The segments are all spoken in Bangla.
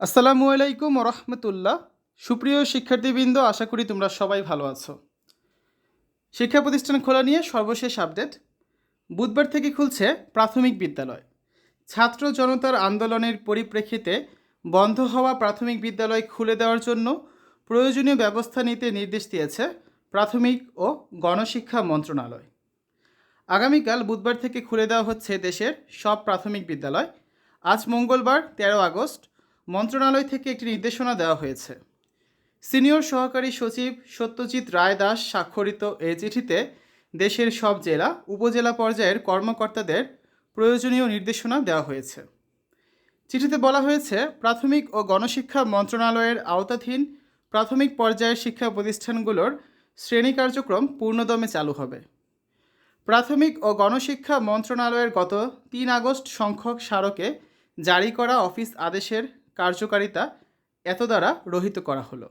আসসালামু আলাইকুম রহমতুল্লাহ। সুপ্রিয় শিক্ষার্থীবৃন্দ, আশা করি তোমরা সবাই ভালো আছো। শিক্ষা প্রতিষ্ঠান খোলা নিয়ে সর্বশেষ আপডেট। বুধবার থেকে খুলছে প্রাথমিক বিদ্যালয়। ছাত্র জনতার আন্দোলনের পরিপ্রেক্ষিতে বন্ধ হওয়া প্রাথমিক বিদ্যালয় খুলে দেওয়ার জন্য প্রয়োজনীয় ব্যবস্থা নিতে নির্দেশ দিয়েছে প্রাথমিক ও গণশিক্ষা মন্ত্রণালয়। আগামীকাল বুধবার থেকে খুলে দেওয়া হচ্ছে দেশের সব প্রাথমিক বিদ্যালয়। আজ মঙ্গলবার, তেরো আগস্ট মন্ত্রণালয় থেকে একটি নির্দেশনা দেওয়া হয়েছে। সিনিয়র সহকারী সচিব সত্যজিৎ রায় দাস স্বাক্ষরিত এই চিঠিতে দেশের সব জেলা, উপজেলা পর্যায়ের কর্মকর্তাদের প্রয়োজনীয় নির্দেশনা দেওয়া হয়েছে। চিঠিতে বলা হয়েছে, প্রাথমিক ও গণশিক্ষা মন্ত্রণালয়ের আওতাধীন প্রাথমিক পর্যায়ের শিক্ষা প্রতিষ্ঠানগুলোর শ্রেণি কার্যক্রম পূর্ণদমে চালু হবে। প্রাথমিক ও গণশিক্ষা মন্ত্রণালয়ের গত তিন আগস্ট সংখ্যক স্মারকে জারি করা অফিস আদেশের কার্যকারিতা এত দ্বারা রহিত করা হলো।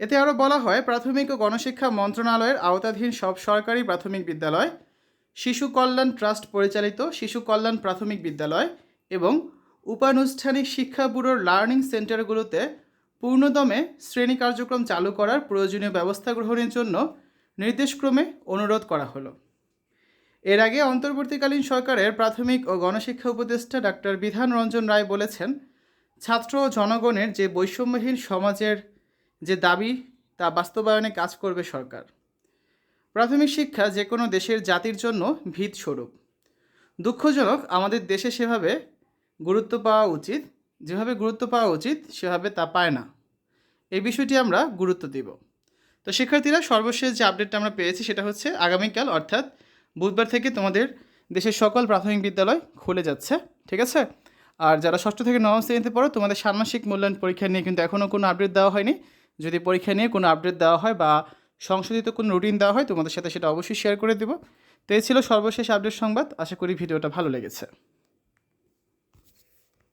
এতে আরও বলা হয়, প্রাথমিক ও গণশিক্ষা মন্ত্রণালয়ের আওতাধীন সব সরকারি প্রাথমিক বিদ্যালয়, শিশু কল্যাণ ট্রাস্ট পরিচালিত শিশু কল্যাণ প্রাথমিক বিদ্যালয় এবং উপানুষ্ঠানিক শিক্ষা ব্যুরোর লার্নিং সেন্টারগুলোতে পূর্ণদমে শ্রেণি কার্যক্রম চালু করার প্রয়োজনীয় ব্যবস্থা গ্রহণের জন্য নির্দেশক্রমে অনুরোধ করা হলো। এর আগে অন্তর্বর্তীকালীন সরকারের প্রাথমিক ও গণশিক্ষা উপদেষ্টা ডাক্তার বিধান রঞ্জন রায় বলেছেন ছাত্র ও জনগণের যে বৈষম্যহীন সমাজের যে দাবি, তা বাস্তবায়নে কাজ করবে সরকার। প্রাথমিক শিক্ষা যে কোনো দেশের জাতির জন্য ভিত স্বরূপ দুঃখজনক, আমাদের দেশে সেভাবে গুরুত্ব পাওয়া উচিত, যেভাবে গুরুত্ব পাওয়া উচিত, সেভাবে তা পায় না। এই বিষয়টি আমরা গুরুত্ব দিব। তো শিক্ষার্থীরা, সর্বশেষ যে আপডেটটা আমরা পেয়েছি, সেটা হচ্ছে আগামীকাল, অর্থাৎ বুধবার থেকে তোমাদের দেশের সকল প্রাথমিক বিদ্যালয় খুলে যাচ্ছে। ঠিক আছে? আর যারা ষষ্ঠ থেকে নবম শ্রেণীতে পড়ো, তোমাদের ষান্মাসিক মূল্যায়ন পরীক্ষা নিয়ে কিন্তু এখনও কোনো আপডেট দেওয়া হয়নি। যদি পরীক্ষা নিয়ে কোনো আপডেট দেওয়া হয় বা সংশোধিত কোনো রুটিন দেওয়া হয়, তোমাদের সাথে সেটা অবশ্যই শেয়ার করে দেবো। তো এই ছিল সর্বশেষ আপডেট সংবাদ। আশা করি ভিডিওটা ভালো লেগেছে।